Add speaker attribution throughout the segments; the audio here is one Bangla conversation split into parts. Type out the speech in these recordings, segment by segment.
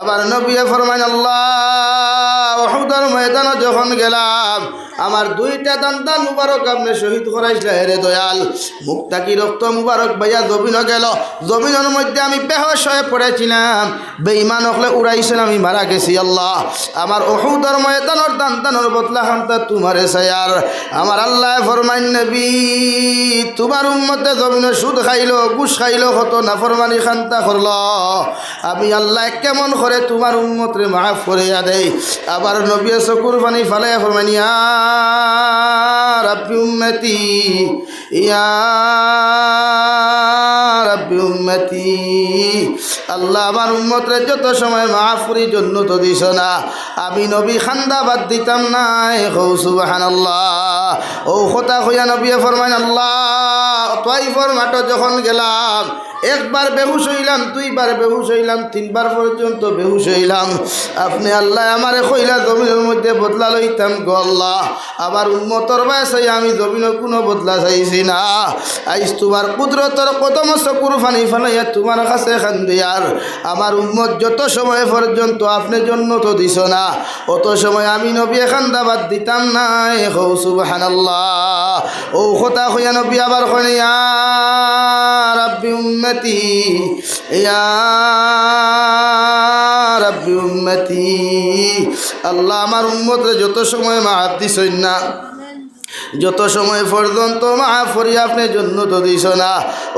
Speaker 1: আবার নবী ফরমান আল্লাহ ময়দানে যখন গেলাম আমার দুইটা দান্তান মুবারক আপনি শহীদ করাইছিল হেরে দয়াল। মুক্তা কি রক্ত মুবারক ভাইয়া জমিনও গেল। জমিনের মধ্যে আমি বেহস হয়ে পড়েছিলাম। বেঈমান হলে উড়াইছেন আমি, মারা গেছি, আল্লাহ। আমার ওহুদের ময়দানের দান্তানোর বদলা হামতা তোমারে সায়ার আমার আল্লাহ ফরমাইন, নবী, তোমার উম্মতে জমিনে সুদ খাইলো, ঘুষ খাইলো, কত নাফরমানি খান্তা করল। আমি আল্লাহ কেমন করে তোমার উম্মতরে মাফ করে দেই। আবার নবী চকুর পানি ফালে ফরমাইন ইয়া রাব্বি আল্লাহ আমার উম্মতরে যত সময় মাফ করি, জন্য তো দিস না। আমি নবী খান্দা বাদ দিতাম নাই, হৌ সুবাহান আল্লাহ ও কথা হইয়া নবী ফরমাইন, আল্লাহ তয়ফর মাঠ যখন গেলাম একবার বেহুশ হইলাম, দুইবার বেহুশ হইলাম, তিনবার পর্যন্ত বেহুশ হইলাম। আপনি আল্লাহ আমারে কইলা জমিনের মধ্যে বদলা লইতাম গো আল্লাহ। আবার উন্মতর বয়সে আমি জমিনের কোনো বদলা চাইছি না। আইস তোমার কুদরতর কদম চকুর ফানি ফালাইয়া তোমার কাছে খান দিয়ার। আমার উম্মত যত সময় পর্যন্ত আপনি জন্য তো দিছ না, অত সময় আমি নবী খান্দাবাদ দিতাম নাই। হৌ সুবাহান আল্লাহ ও কথা হইয়া নবী আবার ইয়া রাব্বি উম্মতি রাব্বি উম্মতি। আল্লাহ আমার উম্মতরে যত সময় মাহাত দিছই না, যত সময় পর্যন্ত মাফ করি আপনি জন্য তো দিস না,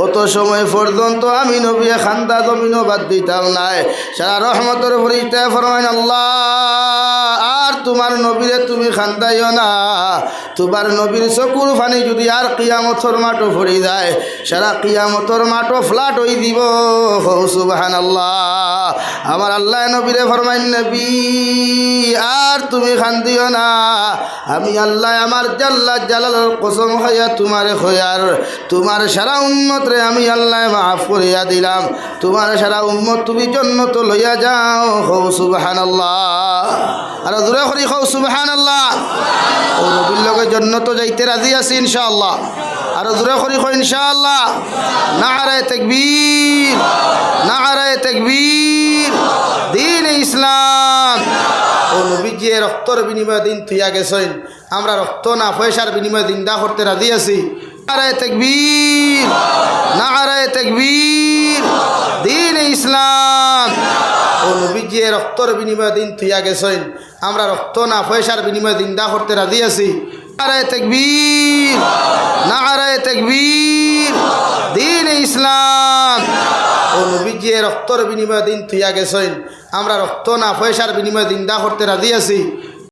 Speaker 1: অত সময় পর্যন্ত আমি নবী খান্দা জমিনও বাদ দিতাম নাই। সারা রহমতের ফরিতে ফরমাইন আল্লাহ। তোমার নবীরে তুমি খান্দাইও না। তোমার নবীর চকুর ফানি যদি আর কিয়ামতর মাটো ভরি যায়, সারা কিয়ামতর মাটো ফ্লাট হই দিব। সুবাহান আল্লাহ আমার আল্লাহ নবীরে ফরমাইন, নবী, আর তুমি খান্দিও না। আমি আল্লাহ আমার জাল্লা জালালের কসম খাইয়া তোমারে খয়ার। তোমার সারা উম্মত রে আমি আল্লাহ মাফ করিয়া দিলাম। তোমার সারা উন্মত তুমি জন্য তো লইয়া যাও। হৌ সুবাহান আল্লাহ আর দূরে করি হৌ সুবাহান আল্লাহ ও নবীর লগে জন্য তো যাইতে রাজি আছি ইনশাআল্লাহ। আর দূরে করি হো ইনশাআল্লাহ। না হারায় তেকবীর না হারায় তেকবীর। দিন ইসলাম। ও নবীজি রক্তর বিনিময়ে দিন থুইয়া গেছেন। আমরা রক্ত না পয়সার বিনিময়ে দিনদা করতে রাজি আছি। নারায় তেকবীর নারায় তেকবীর দিন ইসলাম নবীজি রক্তর বিনিময়ে দিন থুইয়া গেছেন, আমরা রক্ত না পয়সার বিনিময়ে দিনদা করতে রাজি আছি। নারায় তেকবীর নারায় তেকবীর। দিন ইসলাম। ও নবীজি রক্তর বিনিময়ে দিন থুইয়া গেছেন, আমরা রক্ত না পয়সার বিনিময়ে দিনদা করতে রাজি আছি।